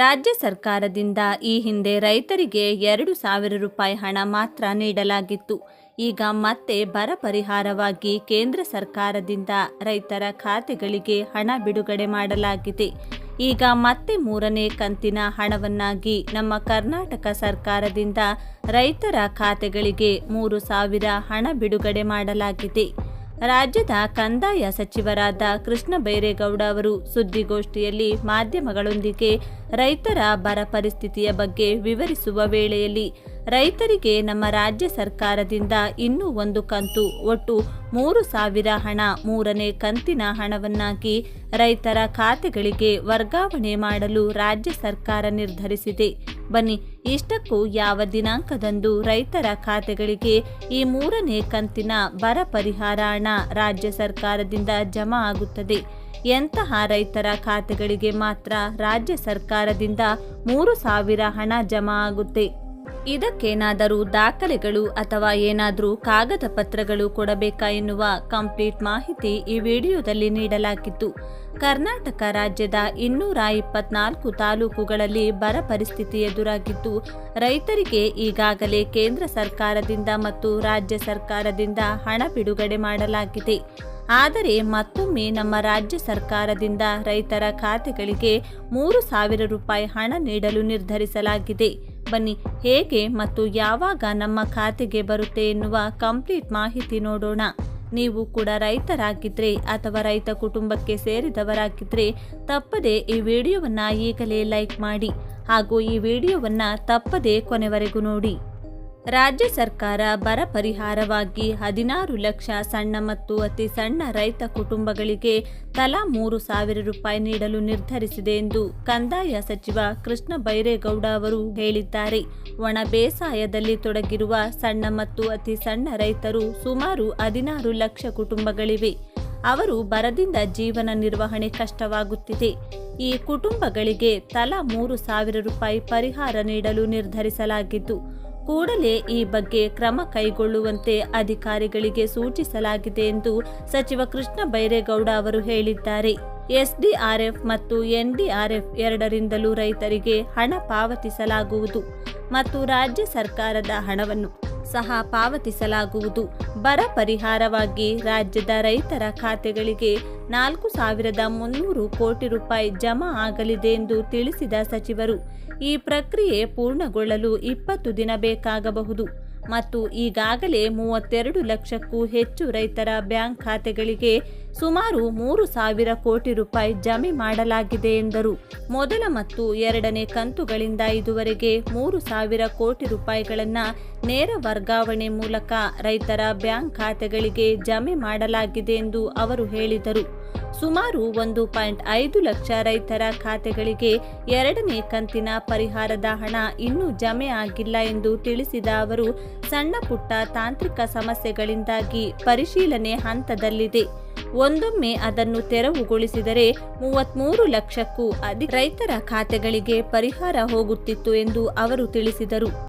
ರಾಜ್ಯ ಸರ್ಕಾರದಿಂದ ಈ ಹಿಂದೆ ರೈತರಿಗೆ ಎರಡು ಸಾವಿರ ರೂಪಾಯಿ ಹಣ ಮಾತ್ರ ನೀಡಲಾಗಿತ್ತು. ಈಗ ಮತ್ತೆ ಬರ ಪರಿಹಾರವಾಗಿ ಕೇಂದ್ರ ಸರ್ಕಾರದಿಂದ ರೈತರ ಖಾತೆಗಳಿಗೆ ಹಣ ಬಿಡುಗಡೆ ಮಾಡಲಾಗಿದೆ. ಈಗ ಮತ್ತೆ ಮೂರನೇ ಕಂತಿನ ಹಣವನ್ನಾಗಿ ನಮ್ಮ ಕರ್ನಾಟಕ ಸರ್ಕಾರದಿಂದ ರೈತರ ಖಾತೆಗಳಿಗೆ ಮೂರು ಸಾವಿರ ಹಣ ಬಿಡುಗಡೆ ಮಾಡಲಾಗಿದೆ. ರಾಜ್ಯದ ಕಂದಾಯ ಸಚಿವರಾದ ಕೃಷ್ಣ ಬೈರೇಗೌಡ ಅವರು ಸುದ್ದಿಗೋಷ್ಠಿಯಲ್ಲಿ ಮಾಧ್ಯಮಗಳೊಂದಿಗೆ ರೈತರ ಬರ ಪರಿಸ್ಥಿತಿಯ ಬಗ್ಗೆ ವಿವರಿಸುವ ವೇಳೆಯಲ್ಲಿ, ರೈತರಿಗೆ ನಮ್ಮ ರಾಜ್ಯ ಸರ್ಕಾರದಿಂದ ಇನ್ನೂ ಒಂದು ಕಂತು, ಒಟ್ಟು ಮೂರು ಸಾವಿರ ಹಣ, ಮೂರನೇ ಕಂತಿನ ಹಣವನ್ನಾಗಿ ರೈತರ ಖಾತೆಗಳಿಗೆ ವರ್ಗಾವಣೆ ಮಾಡಲು ರಾಜ್ಯ ಸರ್ಕಾರ ನಿರ್ಧರಿಸಿದೆ. ಬನ್ನಿ, ಇಷ್ಟಕ್ಕೂ ಯಾವ ದಿನಾಂಕದಂದು ರೈತರ ಖಾತೆಗಳಿಗೆ ಈ ಮೂರನೇ ಕಂತಿನ ಬರ ಪರಿಹಾರ ಹಣ ರಾಜ್ಯ ಸರ್ಕಾರದಿಂದ ಜಮಾ ಆಗುತ್ತದೆ? ಎಂತಹ ರೈತರ ಖಾತೆಗಳಿಗೆ ಮಾತ್ರ ರಾಜ್ಯ ಸರ್ಕಾರದಿಂದ ಮೂರು ಸಾವಿರ ಹಣ ಜಮಾ ಆಗುತ್ತೆ? ಇದಕ್ಕೇನಾದರೂ ದಾಖಲೆಗಳು ಅಥವಾ ಏನಾದರೂ ಕಾಗದ ಪತ್ರಗಳು ಕೊಡಬೇಕಾ ಎನ್ನುವ ಕಂಪ್ಲೀಟ್ ಮಾಹಿತಿ ಈ ವಿಡಿಯೋದಲ್ಲಿ ನೀಡಲಾಗಿತ್ತು. ಕರ್ನಾಟಕ ರಾಜ್ಯದ ಇನ್ನೂರ ಇಪ್ಪತ್ನಾಲ್ಕು ತಾಲೂಕುಗಳಲ್ಲಿ ಬರ ಪರಿಸ್ಥಿತಿ ಎದುರಾಗಿದ್ದು, ರೈತರಿಗೆ ಈಗಾಗಲೇ ಕೇಂದ್ರ ಸರ್ಕಾರದಿಂದ ಮತ್ತು ರಾಜ್ಯ ಸರ್ಕಾರದಿಂದ ಹಣ ಬಿಡುಗಡೆ ಮಾಡಲಾಗಿದೆ. ಆದರೆ ಮತ್ತೊಮ್ಮೆ ನಮ್ಮ ರಾಜ್ಯ ಸರ್ಕಾರದಿಂದ ರೈತರ ಖಾತೆಗಳಿಗೆ ಮೂರು ಸಾವಿರ ರೂಪಾಯಿ ಹಣ ನೀಡಲು ನಿರ್ಧರಿಸಲಾಗಿದೆ. ಬನ್ನಿ. ಹೇಗೆ ಮತ್ತು ಯಾವಾಗ ನಮ್ಮ ಖಾತೆಗೆ ಬರುತ್ತೆ ಎನ್ನುವ ಕಂಪ್ಲೀಟ್ ಮಾಹಿತಿ ನೋಡೋಣ. ನೀವು ಕೂಡ ರೈತರಾಗಿದ್ದರೆ ಅಥವಾ ರೈತ ಕುಟುಂಬಕ್ಕೆ ಸೇರಿದವರಾಗಿದ್ದರೆ ತಪ್ಪದೆ ಈ ವಿಡಿಯೋವನ್ನು ಈಗಲೇ ಲೈಕ್ ಮಾಡಿ ಹಾಗೂ ಈ ವಿಡಿಯೋವನ್ನು ತಪ್ಪದೆ ಕೊನೆವರೆಗೂ ನೋಡಿ. ರಾಜ್ಯ ಸರ್ಕಾರ ಬರ ಪರಿಹಾರವಾಗಿ ಹದಿನಾರು ಲಕ್ಷ ಸಣ್ಣ ಮತ್ತು ಅತಿ ಸಣ್ಣ ರೈತ ಕುಟುಂಬಗಳಿಗೆ ತಲಾ ಮೂರು ಸಾವಿರ ರೂಪಾಯಿ ನೀಡಲು ನಿರ್ಧರಿಸಿದೆ ಎಂದು ಕಂದಾಯ ಸಚಿವ ಕೃಷ್ಣ ಬೈರೇಗೌಡ ಅವರು ಹೇಳಿದ್ದಾರೆ. ಒಣ ಬೇಸಾಯದಲ್ಲಿ ತೊಡಗಿರುವ ಸಣ್ಣ ಮತ್ತು ಅತಿ ಸಣ್ಣ ರೈತರು ಸುಮಾರು ಹದಿನಾರು ಲಕ್ಷ ಕುಟುಂಬಗಳಿವೆ. ಅವರು ಬರದಿಂದ ಜೀವನ ನಿರ್ವಹಣೆ ಕಷ್ಟವಾಗುತ್ತಿದೆ. ಈ ಕುಟುಂಬಗಳಿಗೆ ತಲಾ ಮೂರು ಸಾವಿರ ರೂಪಾಯಿ ಪರಿಹಾರ ನೀಡಲು ನಿರ್ಧರಿಸಲಾಗಿದ್ದು ಕೂಡಲೇ ಈ ಬಗ್ಗೆ ಕ್ರಮ ಕೈಗೊಳ್ಳುವಂತೆ ಅಧಿಕಾರಿಗಳಿಗೆ ಸೂಚಿಸಲಾಗಿದೆ ಎಂದು ಸಚಿವ ಕೃಷ್ಣ ಬೈರೇಗೌಡ ಅವರು ಹೇಳಿದ್ದಾರೆ. ಎಸ್ಡಿಆರ್ಎಫ್ ಮತ್ತು ಎನ್ಡಿಆರ್ಎಫ್ ಎರಡರಿಂದಲೂ ರೈತರಿಗೆ ಹಣ ಪಾವತಿಸಲಾಗುವುದು ಮತ್ತು ರಾಜ್ಯ ಸರ್ಕಾರದ ಹಣವನ್ನು ಸಹ ಪಾವತಿಸಲಾಗುವುದು. ಬರ ಪರಿಹಾರವಾಗಿ ರಾಜ್ಯದ ರೈತರ ಖಾತೆಗಳಿಗೆ ನಾಲ್ಕು ಸಾವಿರದ ಮುನ್ನೂರು ಕೋಟಿ ರೂಪಾಯಿ ಜಮಾ ಆಗಲಿದೆ ಎಂದು ತಿಳಿಸಿದ ಸಚಿವರು, ಈ ಪ್ರಕ್ರಿಯೆ ಪೂರ್ಣಗೊಳ್ಳಲು ಇಪ್ಪತ್ತು ದಿನ ಬೇಕಾಗಬಹುದು. ಮತ್ತು ಈಗಾಗಲೇ ಮೂವತ್ತೆರಡು ಲಕ್ಷಕ್ಕೂ ಹೆಚ್ಚು ರೈತರ ಬ್ಯಾಂಕ್ ಖಾತೆಗಳಿಗೆ ಸುಮಾರು ಮೂರು ಸಾವಿರ ಕೋಟಿ ರೂಪಾಯಿ ಜಮೆ ಮಾಡಲಾಗಿದೆ ಎಂದರು. ಮೊದಲ ಮತ್ತು ಎರಡನೇ ಕಂತುಗಳಿಂದ ಇದುವರೆಗೆ ಮೂರು ಸಾವಿರ ಕೋಟಿ ರೂಪಾಯಿಗಳನ್ನು ನೇರ ವರ್ಗಾವಣೆ ಮೂಲಕ ರೈತರ ಬ್ಯಾಂಕ್ ಖಾತೆಗಳಿಗೆ ಜಮೆ ಮಾಡಲಾಗಿದೆ ಎಂದು ಅವರು ಹೇಳಿದರು. ಸುಮಾರು ಒಂದು ಪಾಯಿಂಟ್ ಐದು ಲಕ್ಷ ರೈತರ ಖಾತೆಗಳಿಗೆ ಎರಡನೇ ಕಂತಿನ ಪರಿಹಾರದ ಹಣ ಇನ್ನೂ ಜಮೆ ಆಗಿಲ್ಲ ಎಂದು ತಿಳಿಸಿದ ಅವರು, ಸಣ್ಣ ಪುಟ್ಟ ತಾಂತ್ರಿಕ ಸಮಸ್ಯೆಗಳಿಂದಾಗಿ ಪರಿಶೀಲನೆ ಹಂತದಲ್ಲಿದೆ. ಒಂದೊಮ್ಮೆ ಅದನ್ನು ತೆರವುಗೊಳಿಸಿದರೆ ಮೂವತ್ಮೂರು ಲಕ್ಷಕ್ಕೂ ಅಧಿಕ ರೈತರ ಖಾತೆಗಳಿಗೆ ಪರಿಹಾರ ಹೋಗುತ್ತಿತ್ತು ಎಂದು ಅವರು ತಿಳಿಸಿದರು.